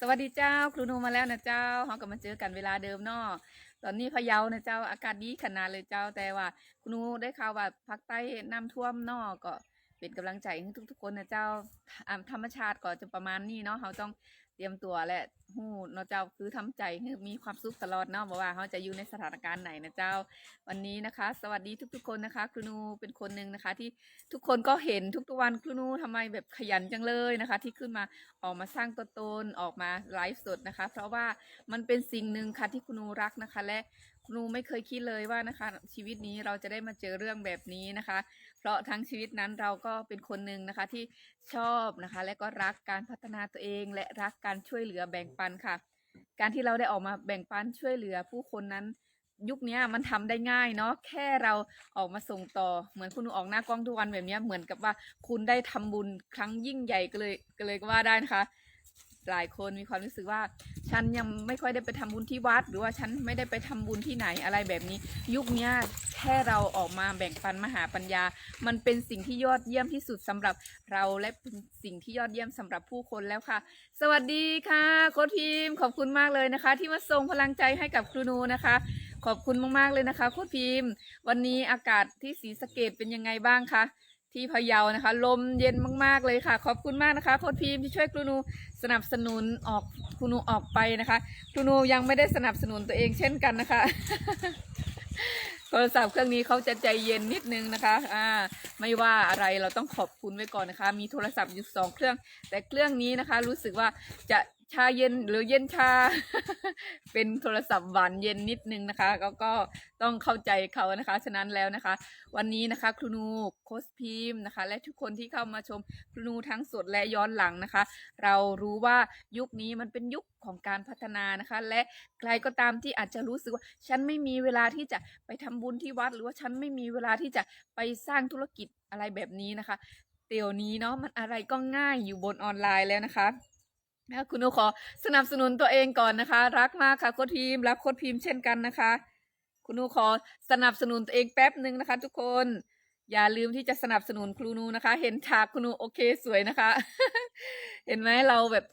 สวัสดีเจ้า ครูนูมาแล้วนะเจ้าเขาก็มาเจอกันเวลาเดิมเนาะตอนนี้พะเยานะเจ้าอากาศดีขนาดเลยเจ้าแต่ว่าครูนูได้ข่าวว่าภาคใต้น้ำท่วมเนาะก็เป็นกำลังใจให้ทุกๆคนนะเจ้าอ่าธรรมชาติก็จะประมาณนี้เนาะเขาต้อง เตรียมตัวและหู้เนาะเจ้าคือทำใจให้มีความสุขตลอดเนาะบอกว่าเขาจะอยู่ในสถานการณ์ไหนนะเจ้า วันนี้นะคะ สวัสดีทุก ๆ คนนะคะ ครูนูเป็นคนหนึ่งนะคะ ที่ทุกคนก็เห็นทุกๆวันครูนูทำไมแบบขยันจังเลยนะคะ ที่ขึ้นมาออกมาสร้างตัวตนออกมาไลฟ์สดนะคะ เพราะว่ามันเป็นสิ่งหนึ่งค่ะที่คุณนูรักนะคะ และ คุณนูไม่เคยคิดเลยว่านะคะ ชีวิตนี้เราจะได้มาเจอเรื่องแบบนี้นะคะ เพราะทั้งชีวิตนั้นเราก็เป็นคนหนึ่งนะคะที่ชอบนะคะ และก็รักการพัฒนาตัวเอง และรักการช่วยเหลือแบ่งปันค่ะ การที่เราได้ออกมาแบ่งปันช่วยเหลือผู้คนนั้นยุคนี้มันทำได้ง่ายเนาะแค่เราออกมาส่งต่อเหมือนคุณูออกหน้ากล้องทุกวันแบบนี้เหมือนกับว่าคุณได้ทำบุญครั้งยิ่งใหญ่ก็เลยก็เลยก็ว่าได้นะคะ หลายคนมีความรู้สึกว่า ฉันยังไม่ค่อยได้ไปทำบุญที่วัด หรือว่าฉันไม่ได้ไปทำบุญที่ไหนอะไรแบบนี้ ยุคนี้แค่เราออกมาแบ่งปันมหาปัญญา มันเป็นสิ่งที่ยอดเยี่ยมที่สุดสำหรับเราและเป็นสิ่งที่ยอดเยี่ยมสำหรับผู้คนแล้วค่ะ สวัสดีค่ะโค้ชพิมพ์ขอบคุณมากเลยนะคะ ที่มาส่งพลังใจให้กับครูนูนะคะ ขอบคุณมากๆเลยนะคะโค้ชพิมพ์ วันนี้อากาศที่ศรีสะเกดเป็นยังไงบ้างคะ ที่พะเยานะคะ ลมเย็นมาก ๆ เลยค่ะ ขอบคุณมากนะคะโค้ชพิมพ์ที่ช่วยครูนูสนับสนุนออกครูนูออกไปนะคะครูนูยังไม่ได้สนับสนุนตัวเองเช่นกันนะคะ โทรศัพท์เครื่องนี้เขาจะใจเย็นนิดนึงนะคะอ่าไม่ว่าอะไรเราต้องขอบคุณไว้ก่อนนะคะ มีโทรศัพท์อยู่สองเครื่อง แต่เครื่องนี้นะคะ รู้สึกว่าจะชาเย็นหรือเย็นชา เป็นโทรศัพท์หวานเย็นนิดนึงนะคะ ก็ก็ต้องเข้าใจเขานะคะ ฉะนั้นแล้วนะคะ วันนี้นะคะ ครูนูโคสพิมพ์นะคะ และทุกคนที่เข้ามาชมครูนูทั้งสดและย้อนหลังนะคะ เรารู้ว่ายุคนี้มันเป็นยุคของการพัฒนานะคะ และใครก็ตามที่อาจจะรู้สึกว่า ฉันไม่มีเวลาที่จะไปทำบุญที่วัด หรือว่าฉันไม่มีเวลาที่จะไปสร้างธุรกิจอะไรแบบนี้นะคะเดี๋ยวนี้เนาะมันอะไรก็ง่ายอยู่บนออนไลน์แล้วนะคะ นะคุณหนูขอสนับสนุนตัวเองก่อนนะคะ รักมากค่ะโค้ดพิมพ์รักโค้ดพิมพ์เช่นกันนะคะ คุณหนูขอสนับสนุนตัวเองแป๊บหนึ่งนะคะ ทุกคน อย่าลืมที่จะสนับสนุนครูนูนะคะ เห็นฉากคุณนูโอเคสวยนะคะ เห็นไหมเราแบบ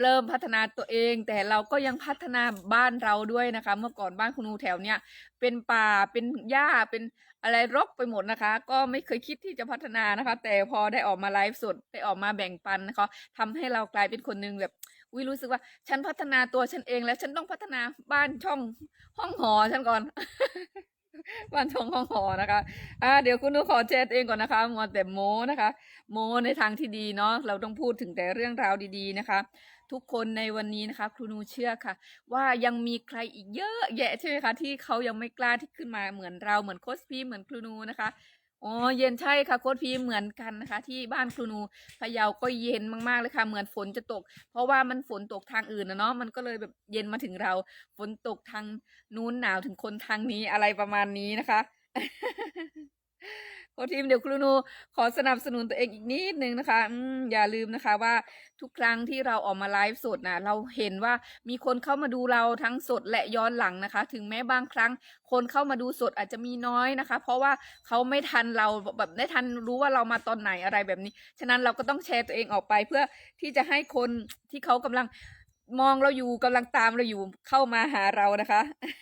เริ่มพัฒนาตัวเอง แต่เราก็ยังพัฒนาบ้านเราด้วยนะคะ เมื่อก่อนบ้านคุณูแถวเนี้ยเป็นป่าเป็นหญ้าเป็นอะไรรกไปหมดนะคะ ก็ไม่เคยคิดที่จะพัฒนานะคะ แต่พอได้ออกมาไลฟ์สดได้ออกมาแบ่งปันนะคะทำให้เรากลายเป็นคนหนึ่งแบบอุ้ยรู้สึกว่า ฉันพัฒนาตัวฉันเอง แล้วฉันต้องพัฒนาบ้านช่องห้องหอฉันก่อน บ้านช่องห้องหอนะคะอ่าเดี๋ยวคุณดูขอแชร์ตัวเองก่อนนะคะมัวแต่โมนะคะ โมในทางที่ดีเนาะเราต้องพูดถึงแต่เรื่องราวดี ๆนะคะ ทุกคนในวันนี้นะคะ ครูนูเชื่อค่ะ ว่ายังมีใครอีกเยอะแยะใช่ไหมคะที่เขายังไม่กล้าที่ขึ้นมาเหมือนเราเหมือนโค้ชพีเหมือนครูนูนะคะอ๋อเย็นใช่ค่ะโค้ชพีเหมือนกันนะคะ ที่บ้านครูนูพะเยาก็เย็นมากๆเลยค่ะ เหมือนฝนจะตก เพราะว่ามันฝนตกทางอื่นนะเนาะมันก็เลยแบบเย็นมาถึงเรา ฝนตกทางนู้นหนาวถึงคนทางนี้อะไรประมาณนี้นะคะ โค้ชทีมเดี๋ยวครูนูขอสนับสนุนตัวเองอีกนิดนึงนะคะอือย่าลืมนะคะว่าทุกครั้งที่เราออกมาไลฟ์สดนะเราเห็นว่ามีคนเข้ามาดูเราทั้งสดและย้อนหลังนะคะ ถึงแม้บางครั้ง คนเข้ามาดูสดอาจจะมีน้อยนะคะ เพราะว่าเขาไม่ทันเราแบบไม่ทันรู้ว่าเรามาตอนไหนอะไรแบบนี้ ฉะนั้นเราก็ต้องแชร์ตัวเองออกไป เพื่อที่จะให้คนที่เขากำลังมองเราอยู่กำลังตามเราอยู่เข้ามาหาเรานะคะ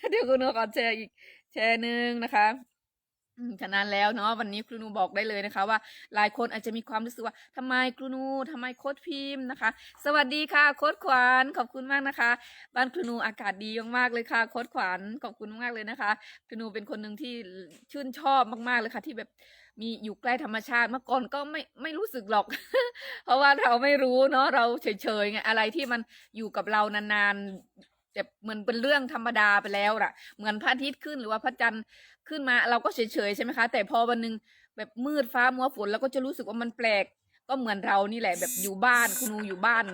เดี๋ยวคุณนูขอแชร์อีกแชร์หนึ่งนะคะ ฉะนั้นแล้วเนาะวันนี้ครูนูบอกได้เลยนะคะ ว่าหลายคนอาจจะมีความรู้สึกว่าทำไมครูนูทำไมโค้ดพิมพ์นะคะ สวัสดีค่ะโค้ดขวัญขอบคุณมากนะคะ บ้านครูนูอากาศดีมากๆเลยค่ะโค้ดขวัญขอบคุณมากเลยนะคะครูนูเป็นคนหนึ่งที่ชื่นชอบมากๆเลยค่ะที่แบบมีอยู่ใกล้ธรรมชาติเมื่อก่อนก็ไม่ไม่รู้สึกหรอก เพราะว่าเราไม่รู้เนาะเราเฉยๆไงอะไรที่มันอยู่กับเรานานๆ แบบเหมือนเป็นเรื่องธรรมดาไปแล้วล่ะ เหมือนพระอาทิตย์ขึ้นหรือว่าพระจันทร์ขึ้นมาเราก็เฉยๆใช่ไหมคะ แต่พอวันหนึ่งแบบมืดฟ้ามัวฝนเราก็จะรู้สึกว่ามันแปลก ก็เหมือนเรานี่แหละ แบบอยู่บ้านคุณนูอยู่บ้าน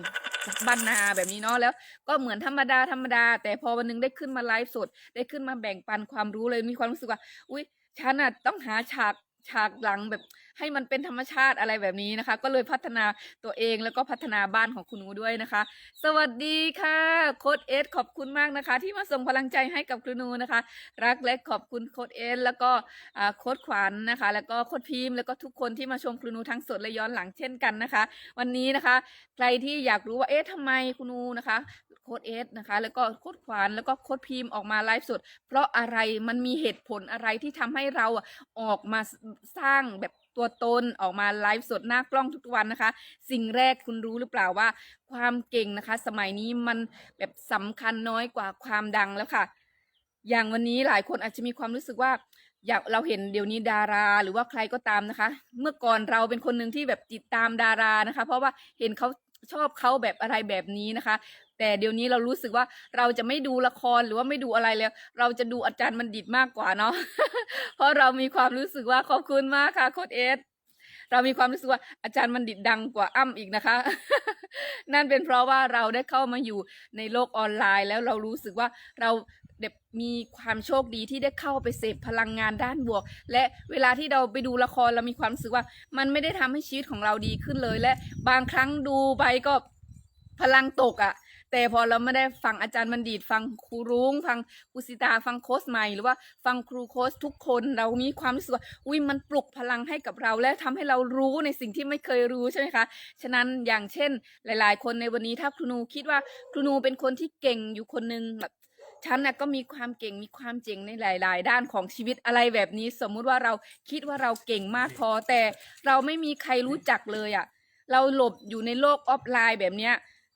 บ้านนาแบบนี้เนาะแล้ว ก็เหมือนธรรมดาธรรมดา แต่พอวันหนึงได้ขึ้นมาไลฟ์สด ได้ขึ้นมาแบ่งปันความรู้เลยมีความรู้สึกว่า อุ้ยฉันอะต้องหาฉาก ฉากหลังแบบให้มันเป็นธรรมชาติอะไรแบบนี้นะคะ ก็เลยพัฒนาตัวเองแล้วก็พัฒนาบ้านของคุณหนูด้วยนะคะ สวัสดีค่ะโค้ดเอสขอบคุณมากนะคะ ที่มาส่งพลังใจให้กับคุณหนูนะคะ รักและขอบคุณโค้ดเอสแล้วก็โค้ดขวัญนะคะ แล้วก็โค้ดพิมพ์แล้วก็ทุกคนที่มาชมคุณหนูทั้งสดและย้อนหลังเช่นกันนะคะ วันนี้นะคะ ใครที่อยากรู้ว่าเอ๊ะทำไมคุณหนูนะคะ ค้ดเอสนะคะ แล้วก็โค้ดขวานแล้วก็โค้ดพิมพ์ออกมาไลฟ์สด เพราะอะไรมันมีเหตุผลอะไรที่ทำให้เราออกมาสร้างแบบตัวตนออกมาไลฟ์สดหน้ากล้องทุกวันนะคะ สิ่งแรกคุณรู้หรือเปล่าว่า ความเก่งนะคะ สมัยนี้มันแบบสำคัญน้อยกว่าความดังแล้วค่ะ อย่างวันนี้หลายคนอาจจะมีความรู้สึกว่าอยากเราเห็นเดี๋ยวนี้ดาราหรือว่าใครก็ตามนะคะ เมื่อก่อนเราเป็นคนหนึ่งที่แบบติดตามดารานะคะ เพราะว่าเห็นเขาชอบเขาแบบอะไรแบบนี้นะคะ แต่เดี๋ยวนี้เรารู้สึกว่าเราจะไม่ดูละครหรือว่าไม่ดูอะไรแล้ว เราจะดูอาจารย์บัณฑิตมากกว่าเนาะเพราะเรามีความรู้สึกว่าขอบคุณมากค่ะโค้ดเอสเรามีความรู้สึกว่าอาจารย์บัณฑิตดังกว่าอ้ำอีกนะคะ นั่นเป็นเพราะว่าเราได้เข้ามาอยู่ในโลกออนไลน์ แล้วเรารู้สึกว่าเราแบบมีความโชคดีที่ได้เข้าไปเสพพลังงานด้านบวก และเวลาที่เราไปดูละครเรามีความรู้สึกว่า มันไม่ได้ทำให้ชีวิตของเราดีขึ้นเลย และบางครั้งดูไปก็พลังตกอะ่ะ แต่พอเราไม่ได้ฟังอาจารย์บัณฑิต ฟังครูรุ้ง ฟังครูสิตาฟังโค้ชใหม่หรือว่าฟังครูโค้ชทุกคนเรามีความรู้สึกว่าอุ้ยมันปลุกพลังให้กับเรา และทำให้เรารู้ในสิ่งที่ไม่เคยรู้ใช่ไหมคะฉะนั้นอย่างเช่นหลาย ๆ คนในวันนี้ถ้าครูนูคิดว่าครูนูเป็นคนที่เก่งอยู่คนหนึงแบบฉันน่ะก็มีความเก่งมีความเจ๋งในหลาย ๆ ด้านของชีวิตอะไรแบบนี้ สมมุติว่าเราคิดว่าเราเก่งมากพอแต่เราไม่มีใครรู้จักเลยอะ่ะ เราหลบอยู่ในโลกออฟไลน์แบบเนี้ย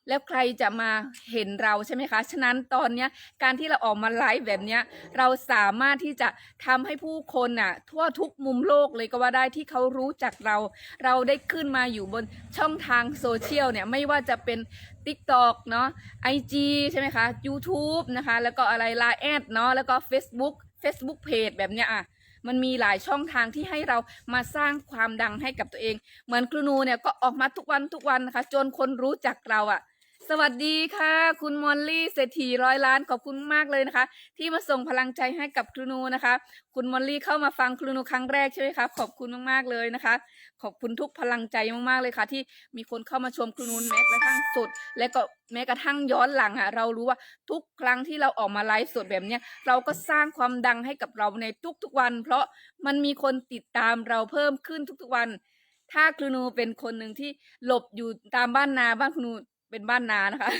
แล้วใครจะมาเห็นเราใช่ไหมคะ ฉะนั้นตอนเนี้ยการที่เราออกมาไลฟ์แบบเนี้ยเราสามารถที่จะทำให้ผู้คนน่ะ ทั่วทุกมุมโลกเลยก็ว่าได้ที่เขารู้จักเรา เราได้ขึ้นมาอยู่บนช่องทางโซเชียลเนี่ยไม่ว่าจะเป็น TikTok เนาะ IG ใช่ไหมคะ YouTube นะคะ แล้วก็อะไร Line แอดเนาะแล้วก็ Facebook Facebook Page แบบเนี้ยอะมันมีหลายช่องทางที่ให้เรามาสร้างความดังให้กับตัวเอง เหมือนครูนูเนี่ยก็ออกมาทุกวันทุกวันนะคะ จนคนรู้จักเราอะ่ะ สวัสดีค่ะ คุณมอลลี่เศรษฐีร้อยล้านขอบคุณมากเลยนะคะ ที่มาส่งพลังใจให้กับครูนูนะคะ คุณมอลลี่เข้ามาฟังครูนูครั้งแรกใช่ไหมคะขอบคุณมากๆเลยนะคะ ขอบคุณทุกพลังใจมากๆเลยค่ะ ที่มีคนเข้ามาชมครูนูแม้กระทั่งสดและก็แม้กระทั่งย้อนหลังอะเรารู้ว่าทุกครั้งที่เราออกมาไลฟ์สดแบบเนี้ยเราก็สร้างความดังให้กับเราในทุกๆวัน เพราะมันมีคนติดตามเราเพิ่มขึ้นทุกๆวัน ถ้าครูนูเป็นคนหนึ่งที่หลบอยู่ตามบ้านนาบ้านครูนู เป็นบ้านนานะคะ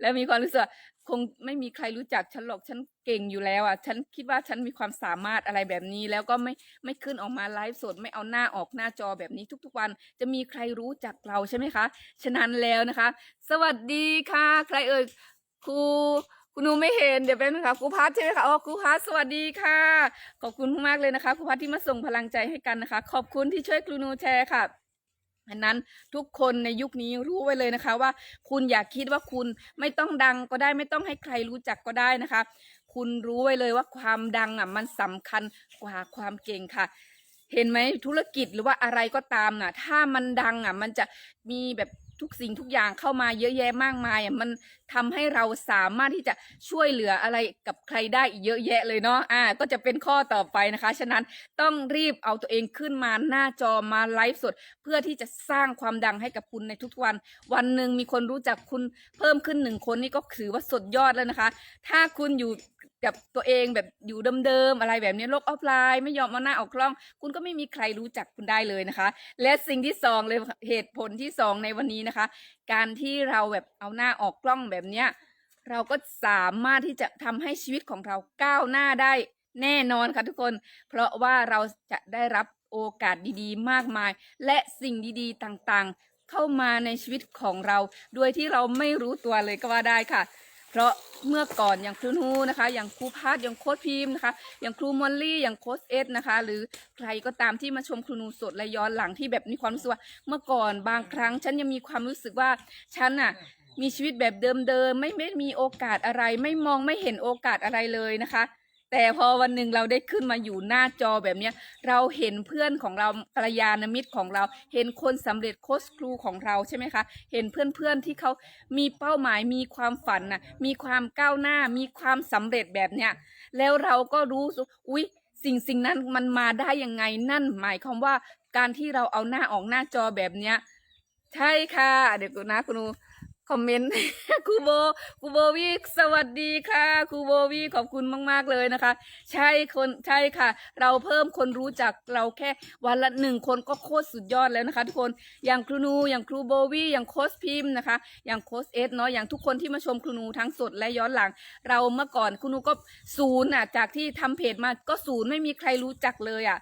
แล้วมีความรู้สึกว่าคงไม่มีใครรู้จักฉันหรอกฉันเก่งอยู่แล้วอะฉันคิดว่าฉันมีความสามารถอะไรแบบนี้ แล้วก็ไม่ไม่ขึ้นออกมาไลฟ์สดไม่เอาหน้าออกหน้าจอแบบนี้ทุกๆวัน จะมีใครรู้จักเราใช่ไหมคะ ฉะนั้นแล้วนะคะ สวัสดีค่ะ ใครเอ่ยครูคุณนูไม่เห็นเดี๋ยวแป๊บนึงค่ะครูพัทใช่ไหมคะอ๋อครูพัทสวัสดีค่ะ ขอบคุณมากเลยนะคะครูพัทที่มาส่งพลังใจให้กันนะคะ ขอบคุณที่ช่วยครูนูแชร์ค่ะ อันนั้นทุกคนในยุคนี้รู้ไว้เลยนะคะว่าคุณอย่าคิดว่าคุณไม่ต้องดังก็ได้ไม่ต้องให้ใครรู้จักก็ได้นะคะ คุณรู้ไว้เลยว่าความดังอะมันสำคัญกว่าความเก่งค่ะ เห็นไหมธุรกิจหรือว่าอะไรก็ตามน่ะ ถ้ามันดังอะ มันจะมีแบบ ทุกสิ่งทุกอย่างเข้ามาเยอะแยะมากมายอะมันทำให้เราสามารถที่จะช่วยเหลืออะไรกับใครได้อีกเยอะแยะเลยเนาะอ่าก็จะเป็นข้อต่อไปนะคะ ฉะนั้นต้องรีบเอาตัวเองขึ้นมาหน้าจอมาไลฟ์สด เพื่อที่จะสร้างความดังให้กับคุณในทุกวัน วันหนึ่งมีคนรู้จักคุณเพิ่มขึ้นหนึ่งคนนี่ก็ถือว่าสุดยอดแล้วนะคะ ถ้าคุณอยู่ กับตัวเองแบบอยู่เดิมๆอะไรแบบนี้โลกออฟไลน์ไม่ยอมเอาหน้าออกกล้อง คุณก็ไม่มีใครรู้จักคุณได้เลยนะคะ และสิ่งที่สองเลยเหตุผลที่สองในวันนี้นะคะ การที่เราแบบเอาหน้าออกกล้องแบบเนี้ยเราก็สามารถที่จะทำให้ชีวิตของเราก้าวหน้าได้แน่นอนค่ะทุกคน เพราะว่าเราจะได้รับโอกาสดีๆ มากมาย และสิ่งดีๆต่างๆ เข้ามาในชีวิตของเรา โดยที่เราไม่รู้ตัวเลยก็ว่าได้ค่ะ เพราะเมื่อก่อนอย่างครูนูนะคะ อย่างครูพาดอย่างโค้ดพิมพ์นะคะ อย่างครูมอลลี่อย่างโค้ดเอสนะคะ หรือใครก็ตามที่มาชมครูนูสดและย้อนหลังที่แบบมีความรู้สึกว่าเมื่อก่อนบางครั้งฉันยังมีความรู้สึกว่าฉันน่ะมีชีวิตแบบเดิมๆไม่ไม่มีโอกาสอะไร ไม่มองไม่เห็นโอกาสอะไรเลยนะคะ แต่พอวันหนึ่งเราได้ขึ้นมาอยู่หน้าจอแบบเนี้ย เราเห็นเพื่อนของเรากัลยาณมิตรของเรา เห็นคนสำเร็จโค้ชครูของเราใช่ไหมคะ เห็นเพื่อนๆที่เขามีเป้าหมายมีความฝันน่ะมีความก้าวหน้ามีความสำเร็จแบบเนี้ยแล้วเราก็รู้สึกอุ๊ยสิ่งสิ่งนั้นมันมาได้ยังไงนั่นหมายความว่าการที่เราเอาหน้าออกหน้าจอแบบเนี้ยใช่ค่ะ เดี๋ยวนะคุณหนู คอมเมนต์ครูโบครูโบวีสวัสดีค่ะครูโบวีขอบคุณมาก ๆ เลยนะคะ ใช่คนใช่ค่ะ เราเพิ่มคนรู้จักเราแค่วันละหนึ่งคนก็โคตรสุดยอดแล้วนะคะ ทุกคนอย่างครูนูอย่างครูโบวีอย่างโค้ชพิมพ์นะคะ อย่างโค้ชเอสเนาะอย่างทุกคนที่มาชมครูนูทั้งสดและย้อนหลัง เราเมื่อก่อนครูนูก็ศูนย์อะจากที่ทำเพจมาก็ศูนย์ไม่มีใครรู้จักเลยอะ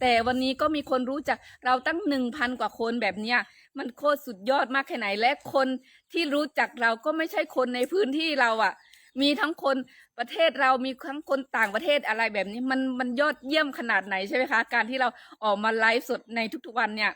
แต่วันนี้ก็มีคนรู้จักเราตั้งหนึ่งพันกว่าคนแบบเนี้ยมันโคตรสุดยอดมากแค่ไหนและคนที่รู้จักเราก็ไม่ใช่คนในพื้นที่เราอะ่ะ มีทั้งคนประเทศเรามีทั้งคนต่างประเทศอะไรแบบนี้ มันมันยอดเยี่ยมขนาดไหนใช่ไหมคะ การที่เราออกมาไลฟ์สดในทุกๆวันเนี่ย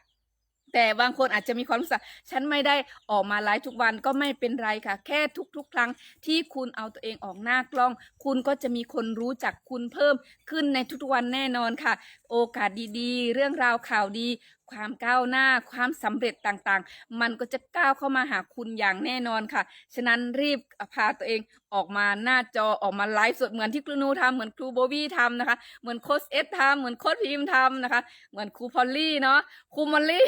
แต่บางคนอาจจะมีความรู้สึกฉันไม่ได้ออกมาไลฟ์ทุกวันก็ไม่เป็นไรค่ะ แค่ทุก ๆ ครั้งที่คุณเอาตัวเองออกหน้ากล้อง คุณก็จะมีคนรู้จักคุณเพิ่มขึ้นในทุกๆวันแน่นอนค่ะ โอกาสดีๆ เรื่องราวข่าวดี ความก้าวหน้าความสำเร็จต่างๆ มันก็จะก้าวเข้ามาหาคุณอย่างแน่นอนค่ะ ฉะนั้นรีบพาตัวเองออกมาหน้าจอออกมาไลฟ์สดเหมือนที่ครูนูทำเหมือนครูโบวี่ทำนะคะ เหมือนโค้ชเอสทำเหมือนโค้ชพิมทำนะคะ เหมือนครูพอลลี่เนาะครูมอลลี่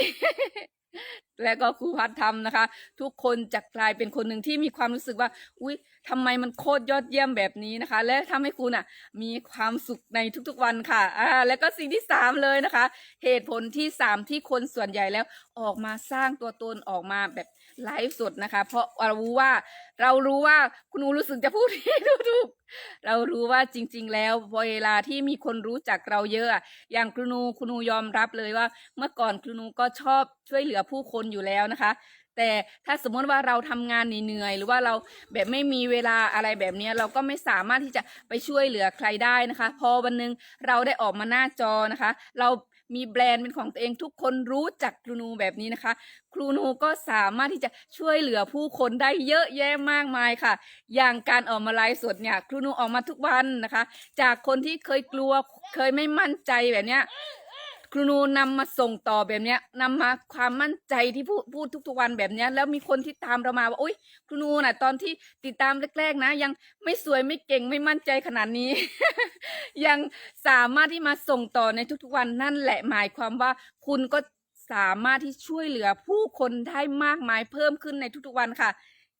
และก็ครูพัดทำนะคะ ทุกคนจะกลายเป็นคนหนึ่งที่มีความรู้สึกว่า อุ๊ยทำไมมันโคตรยอดเยี่ยมแบบนี้นะคะ และทำให้คุณอะ มีความสุขในทุกๆวันค่ะอ่าแล้วก็สิ่งที่สามเลยนะคะ เหตุผลที่สามที่คนส่วนใหญ่แล้วออกมาสร้างตัวตนออกมาแบบไลฟ์สดนะคะ เพราะเรารู้ว่าเรารู้ว่าคุณหนูรู้สึกจะพูดที่ถูกเรารู้ว่าจริง ๆ แล้วเวลาที่มีคนรู้จักเราเยอะอะอย่างครูนูครูนูยอมรับเลยว่า เมื่อก่อนครูนูก็ชอบ ช่วยเหลือผู้คนอยู่แล้วนะคะ แต่ถ้าสมมติว่าเราทำงานเหนื่อยหรือว่าเราแบบไม่มีเวลาอะไรแบบนี้เราก็ไม่สามารถที่จะไปช่วยเหลือใครได้นะคะ พอวันหนึงเราได้ออกมาหน้าจอนะคะ เรามีแบรนด์เป็นของตัวเองทุกคนรู้จักครูนูแบบนี้นะคะ ครูนูก็สามารถที่จะช่วยเหลือผู้คนได้เยอะแยะมากมายค่ะ อย่างการออกมาไลฟ์สดเนี่ยครูนูออกมาทุกวันนะคะ จากคนที่เคยกลัวเคยไม่มั่นใจแบบเนี้ย ครูนูนำมาส่งต่อแบบเนี้ยนำมาความมั่นใจที่พูดพูดทุกๆวันแบบเนี้ย แล้วมีคนที่ตามเรามาว่าอุ้ยครูนูน่ะ ตอนที่ติดตามแรกๆนะ ยังไม่สวยไม่เก่งไม่มั่นใจขนาดนี้ ยังสามารถที่มาส่งต่อในทุกๆวันนั่นแหละหมายความว่าคุณก็สามารถที่ช่วยเหลือผู้คนได้มากมายเพิ่มขึ้นในทุกๆวันค่ะ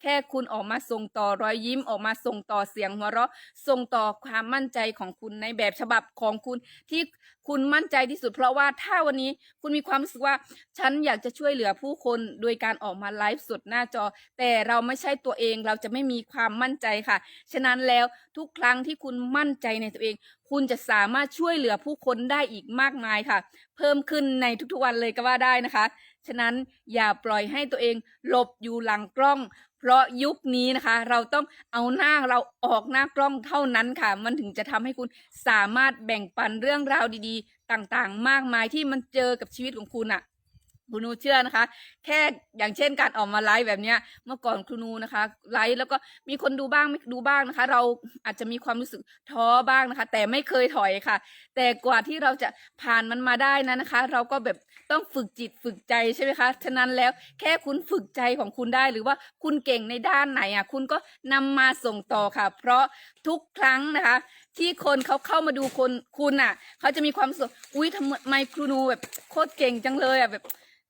แค่คุณออกมาส่งต่อรอยยิ้มออกมาส่งต่อเสียงหัวเราะ ส่งต่อความมั่นใจของคุณในแบบฉบับของคุณที่คุณมั่นใจที่สุด เพราะว่าถ้าวันนี้คุณมีความรู้สึกว่า ฉันอยากจะช่วยเหลือผู้คนโดยการออกมาไลฟ์สดหน้าจอ แต่เราไม่ใช่ตัวเองเราจะไม่มีความมั่นใจค่ะ ฉะนั้นแล้วทุกครั้งที่คุณมั่นใจในตัวเอง คุณจะสามารถช่วยเหลือผู้คนได้อีกมากมายค่ะ เพิ่มขึ้นในทุกๆวันเลยก็ว่าได้นะคะ ฉะนั้นอย่าปล่อยให้ตัวเองหลบอยู่หลังกล้อง เพราะยุคนี้นะคะ เราต้องเอาหน้าเราออกหน้ากล้องเท่านั้นค่ะ มันถึงจะทำให้คุณสามารถแบ่งปันเรื่องราวดีๆ ต่างๆ มากมายที่มันเจอกับชีวิตของคุณอะ ครูนูเชื่อนะคะ แค่อย่างเช่นการออกมาไลฟ์แบบเนี้ยเมื่อก่อนครูนูนะคะไลฟ์แล้วก็มีคนดูบ้างไม่ดูบ้างนะคะ เราอาจจะมีความรู้สึกท้อบ้างนะคะ แต่ไม่เคยถอยค่ะ แต่กว่าที่เราจะผ่านมันมาได้นะนะคะ เราก็แบบต้องฝึกจิตฝึกใจใช่ไหมคะฉะนั้นแล้วแค่คุณฝึกใจของคุณได้หรือว่าคุณเก่งในด้านไหนอะคุณก็นำมาส่งต่อค่ะ เพราะทุกครั้งนะคะ ที่คนเขาเข้ามาดูคนคุณอะเขาจะมีความรู้สึกอุ้ยทำไมครูนูแบบโคตรเก่งจังเลยอะแบบ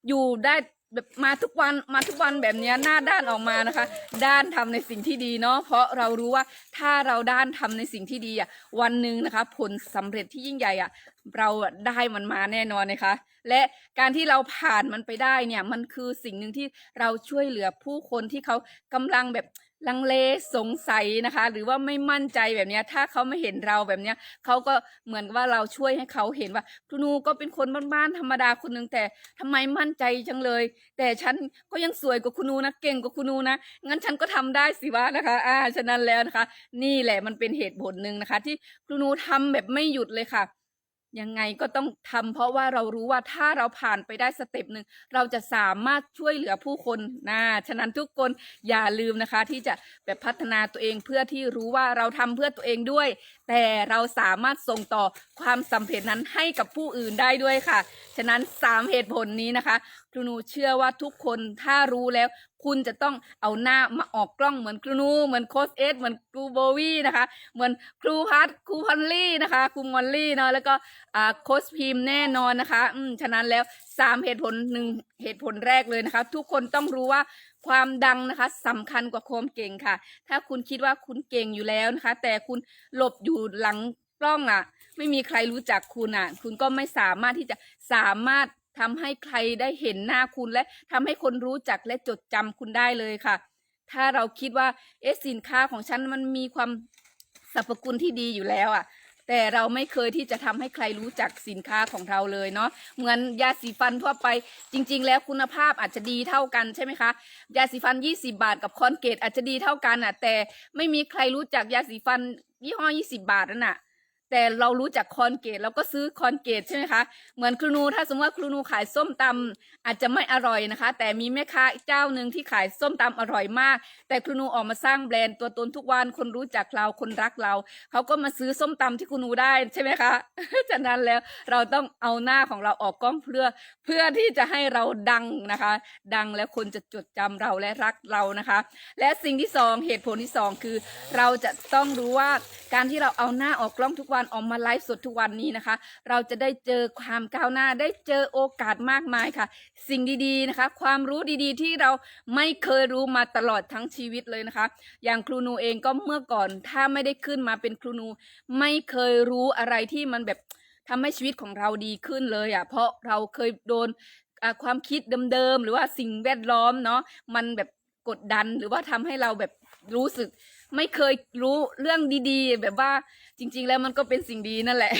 อยู่ได้แบบมาทุกวันมาทุกวันแบบนี้หน้าด้านออกมานะคะ ด้านทำในสิ่งที่ดีเนาะเพราะเรารู้ว่าถ้าเราด้านทำในสิ่งที่ดีอะวันหนึ่งนะคะ ผลสำเร็จที่ยิ่งใหญ่อะเราได้มันมาแน่นอนนะคะ และการที่เราผ่านมันไปได้เนี่ยมันคือสิ่งหนึ่งที่เราช่วยเหลือผู้คนที่เขากำลังแบบ ลังเลสงสัยนะคะ หรือว่าไม่มั่นใจแบบนี้ถ้าเขาไม่เห็นเราแบบนี้เขาก็เหมือนว่าเราช่วยให้เขาเห็นว่าครูนูก็เป็นคนบ้านๆธรรมดาคนหนึ่งแต่ทำไมมั่นใจจังเลย แต่ฉันก็ยังสวยกว่าครูนูนะเก่งกว่าครูนูนะงั้นฉันก็ทำได้สิวะนะคะ อ่าฉะนั้นแล้วนะคะ นี่แหละมันเป็นเหตุผลหนึ่งนะคะ ที่ครูนูทำแบบไม่หยุดเลยค่ะ ยังไงก็ต้องทำเพราะว่าเรารู้ว่าถ้าเราผ่านไปได้สเต็ปหนึ่งเราจะสามารถช่วยเหลือผู้คนนะฉะนั้นทุกคนอย่าลืมนะคะ ที่จะแบบพัฒนาตัวเองเพื่อที่รู้ว่าเราทำเพื่อตัวเองด้วย แต่เราสามารถส่งต่อความสำเร็จนั้นให้กับผู้อื่นได้ด้วยค่ะ ฉะนั้นสามเหตุผลนี้นะคะครูนูเชื่อว่าทุกคนถ้ารู้แล้วคุณจะต้องเอาหน้ามาออกกล้องเหมือนครูนู เหมือนโค้ชเอสเหมือนครูโบวี่นะคะ เหมือนครูพัทครูพันลี่นะคะครูมอลลี่เนาะแล้วก็โค้ชพิมพ์แน่นอนนะคะอืมฉะนั้นแล้วสามเหตุผลหนึ่งเหตุผลแรกเลยนะคะ ทุกคนต้องรู้ว่าความดังนะคะสำคัญกว่าความเก่งค่ะ ถ้าคุณคิดว่าคุณเก่งอยู่แล้วนะคะ แต่คุณหลบอยู่หลังกล้องอะ ไม่มีใครรู้จักคุณอะ คุณก็ไม่สามารถที่จะสามารถ ทำให้ใครได้เห็นหน้าคุณและทำให้คนรู้จักและจดจำคุณได้เลยค่ะ ถ้าเราคิดว่าเอะสินค้าของฉันมันมีความสรรพคุณที่ดีอยู่แล้วอะแต่เราไม่เคยที่จะทำให้ใครรู้จักสินค้าของเราเลยเนาะเหมือนยาสีฟันทั่วไปจริง ๆ แล้วคุณภาพอาจจะดีเท่ากันใช่ไหมคะยาสีฟัน 20 บาทกับคอนเกตอาจจะดีเท่ากันอะแต่ไม่มีใครรู้จักยาสีฟันยี่ห้อ 20 บาทนั่นน่ะ แต่เรารู้จักคอนเกตเราก็ซื้อคอนเกตใช่ไหมคะเหมือนครูนูถ้าสมมติว่าครูนูขายส้มตำอาจจะไม่อร่อยนะคะ แต่มีแม่ค้าอีกเจ้าหนึ่งที่ขายส้มตำอร่อยมาก แต่ครูนูออกมาสร้างแบรนด์ตัวตนทุกวันคนรู้จักเราคนรักเราเขาก็มาซื้อส้มตำที่ครูนูได้ใช่ไหมคะฉะนั้นแล้วเราต้องเอาหน้าของเราออกกล้องเพื่อเพื่อที่จะให้เราดังนะคะ ดังแล้วคนจะจดจำเราและรักเรานะคะ และสิ่งที่สองเหตุผลที่สองคือ เราจะต้องรู้ว่าการที่เราเอาหน้าออกกล้องทุกวันออกมาไลฟ์สดทุกวันนี้นะคะ เราจะได้เจอความก้าวหน้าได้เจอโอกาสมากมายค่ะ สิ่งดีๆนะคะ ความรู้ดีๆ ที่เราไม่เคยรู้มาตลอดทั้งชีวิตเลยนะคะ อย่างครูนูเองก็เมื่อก่อนถ้าไม่ได้ขึ้นมาเป็นครูนู ไม่เคยรู้อะไรที่มันแบบทำให้ชีวิตของเราดีขึ้นเลยอะเพราะเราเคยโดนความคิดเดิมๆหรือว่าสิ่งแวดล้อมเนาะมันแบบกดดันหรือว่าทำให้เราแบบรู้สึก ไม่เคยรู้เรื่องดีๆ แบบว่าจริง ๆ แล้วมันก็เป็นสิ่งดีนั่นแหละ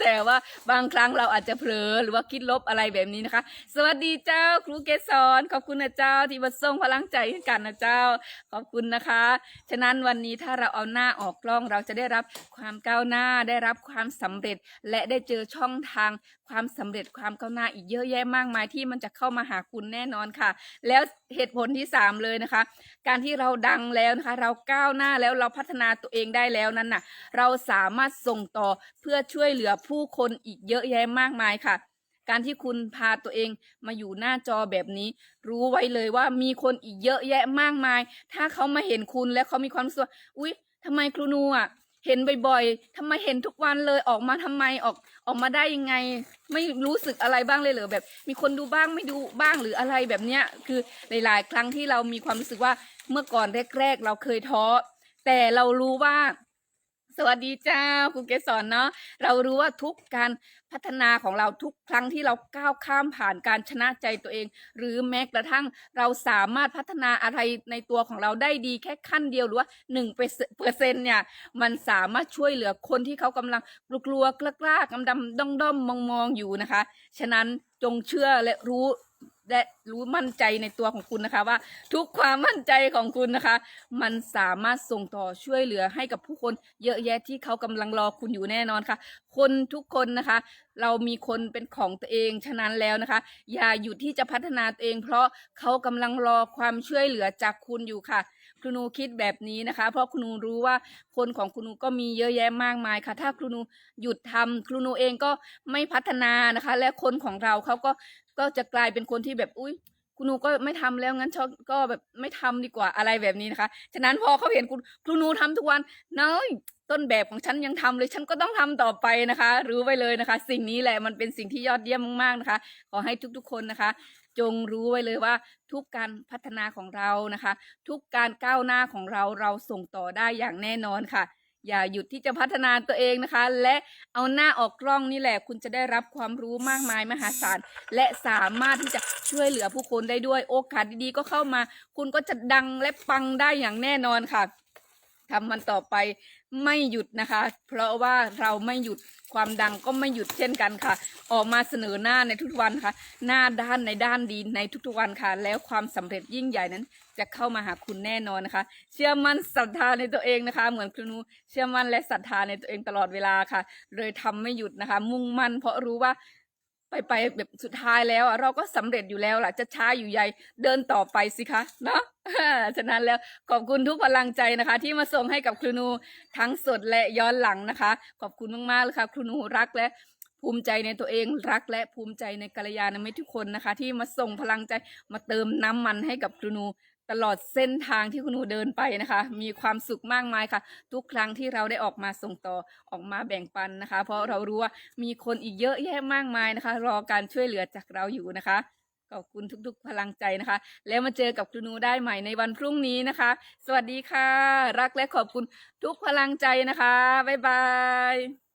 แต่ว่าบางครั้งเราอาจจะเผลอหรือว่าคิดลบอะไรแบบนี้นะคะ สวัสดีเจ้าครูเกสรขอบคุณนะเจ้า ที่มาส่งพลังใจให้กันนะเจ้า ขอบคุณนะคะ ฉะนั้นวันนี้ถ้าเราเอาหน้าออกกล้องเราจะได้รับความก้าวหน้าได้รับความสำเร็จ และได้เจอช่องทาง ความสำเร็จความก้าวหน้าอีกเยอะแยะมากมายที่มันจะเข้ามาหาคุณแน่นอนค่ะ แล้วเหตุผลที่สามเลยนะคะ การที่เราดังแล้วนะคะ เราก้าวหน้าแล้วเราพัฒนาตัวเองได้แล้วนั้นน่ะ เราสามารถส่งต่อเพื่อช่วยเหลือผู้คนอีกเยอะแยะมากมายค่ะการที่คุณพาตัวเองมาอยู่หน้าจอแบบนี้ รู้ไว้เลยว่ามีคนอีกเยอะแยะมากมาย ถ้าเขามาเห็นคุณและเขามีความรู้สึกว่าอุ๊ยทำไมครูนูอะ เห็นบ่อยๆทำไมเห็นทุกวันเลยออกมาทำไมออกออกมาได้ยังไง ไม่รู้สึกอะไรบ้างเลยเหรอแบบ มีคนดูบ้างไม่ดูบ้างหรืออะไรแบบเนี้ยคือหลาย ๆ ครั้งที่เรามีความรู้สึกว่าเมื่อก่อนแรก ๆ เราเคยท้อแต่เรารู้ว่า สวัสดีเจ้าคุณเกศรเนาะเรารู้ว่าทุกการพัฒนาของเราทุกครั้งที่เราก้าวข้ามผ่านการชนะใจตัวเอง หรือแม้กระทั่งเราสามารถพัฒนาอะไรในตัวของเราได้ดีแค่ขั้นเดียวหรือว่าหนึ่งเปอร์เซ็นเนี่ยมันสามารถช่วยเหลือคนที่เขากำลังกลัวๆกล้าๆกำดำด้อมด้อมมองมองๆอยู่นะคะ ฉะนั้นจงเชื่อและรู้ และรู้มั่นใจในตัวของคุณนะคะว่า ทุกความมั่นใจของคุณนะคะ มันสามารถส่งต่อช่วยเหลือให้กับผู้คนเยอะแยะที่เขากำลังรอคุณอยู่แน่นอนค่ะ คนทุกคนนะคะ เรามีคนเป็นของตัวเองฉะนั้นแล้วนะคะ อย่าหยุดที่จะพัฒนาตัวเอง เพราะเขากำลังรอความช่วยเหลือจากคุณอยู่ค่ะ ครูนูคิดแบบนี้นะคะ เพราะครูนูรู้ว่าคนของครูนูก็มีเยอะแยะมากมายค่ะ ถ้าครูนูหยุดทำครูนูเองก็ไม่พัฒนานะคะ และคนของเราเขาก็ก็จะกลายเป็นคนที่แบบอุ้ยครูนูก็ไม่ทำแล้วงั้นชอบก็แบบไม่ทำดีกว่าอะไรแบบนี้นะคะ ฉะนั้นพอเขาเห็นคุณครูนูทำทุกวันน้อยต้นแบบของฉันยังทำเลยฉันก็ต้องทำต่อไปนะคะ รู้ไว้เลยนะคะ สิ่งนี้แหละมันเป็นสิ่งที่ยอดเยี่ยมมากๆนะคะ ขอให้ทุกๆคนนะคะ จงรู้ไว้เลยว่า ทุกการพัฒนาของเรานะคะ ทุกการก้าวหน้าของเราเราส่งต่อได้อย่างแน่นอนค่ะ อย่าหยุดที่จะพัฒนาตัวเองนะคะ และเอาหน้าออกกล้องนี่แหละ คุณจะได้รับความรู้มากมายมหาศาลและสามารถที่จะช่วยเหลือผู้คนได้ด้วยโอกาสดีๆก็เข้ามา คุณก็จะดังและปังได้อย่างแน่นอนค่ะ ทำมันต่อไปไม่หยุดนะคะ เพราะว่าเราไม่หยุดความดังก็ไม่หยุดเช่นกันค่ะ ออกมาเสนอหน้าในทุกวันค่ะ หน้าด้านในด้านดีในทุกๆวันค่ะ แล้วความสำเร็จยิ่งใหญ่นั้น จะเข้ามาหาคุณแน่นอนนะคะ เชื่อมั่นศรัทธาในตัวเองนะคะ เหมือนครูนูเชื่อมั่นและศรัทธาในตัวเองตลอดเวลาค่ะ เลยทำไม่หยุดนะคะ มุ่งมั่นเพราะรู้ว่า ไปไปแบบสุดท้ายแล้วอะเราก็สำเร็จอยู่แล้วล่ะจะช้าอยู่ใหญ่เดินต่อไปสิคะเนาะฉะนั้นแล้วขอบคุณทุกพลังใจนะคะ ที่มาส่งให้กับครูนูทั้งสดและย้อนหลังนะคะ ขอบคุณมากๆเลยค่ะครูนูรักและภูมิใจในตัวเองรักและภูมิใจในกัลยาณมิตรทุกคนนะคะ ที่มาส่งพลังใจมาเติมน้ำมันให้กับครูนู ตลอดเส้นทางที่คุณหนูเดินไปนะคะ มีความสุขมากมายค่ะ ทุกครั้งที่เราได้ออกมาส่งต่อออกมาแบ่งปันนะคะ เพราะเรารู้ว่ามีคนอีกเยอะแยะมากมายนะคะ รอการช่วยเหลือจากเราอยู่นะคะขอบคุณทุกๆ พลังใจนะคะ แล้วมาเจอกับคุณนูได้ใหม่ในวันพรุ่งนี้นะคะ สวัสดีค่ะ รักและขอบคุณทุกพลังใจนะคะ บ๊ายบาย